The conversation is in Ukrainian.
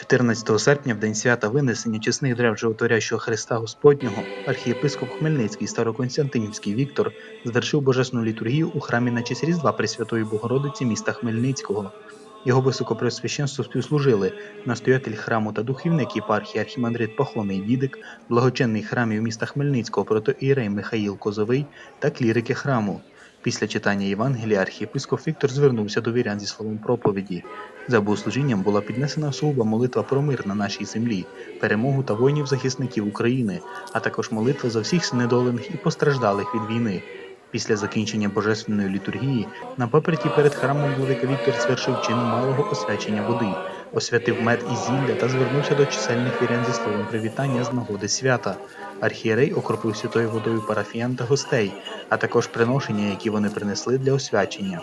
14 серпня, в день свята винесення чесних древ животворящого Христа Господнього, архієпископ Хмельницький Староконстантинівський Віктор звершив божественну літургію у храмі на честь Різдва Пресвятої Богородиці міста Хмельницького. Його високопреосвященство співслужили настоятель храму та духівник єпархії архімандрит Пахомій Дідик, благочинний храмів міста Хмельницького протоіерей Михаїл Козовий та клірики храму. Після читання Євангелія архієпископ Віктор звернувся до вірян зі словом проповіді. За богослужінням була піднесена особа молитва про мир на нашій землі, перемогу та воїнів-захисників України, а також молитва за всіх знедолених і постраждалих від війни. Після закінчення божественної літургії на паперті перед храмом Владика Віктор звершив чин малого освячення води, освятив мед і зілля та звернувся до чисельних вірян зі словом привітання з нагоди свята. Архієрей окропив святою водою парафіян та гостей, а також приношення, які вони принесли для освячення.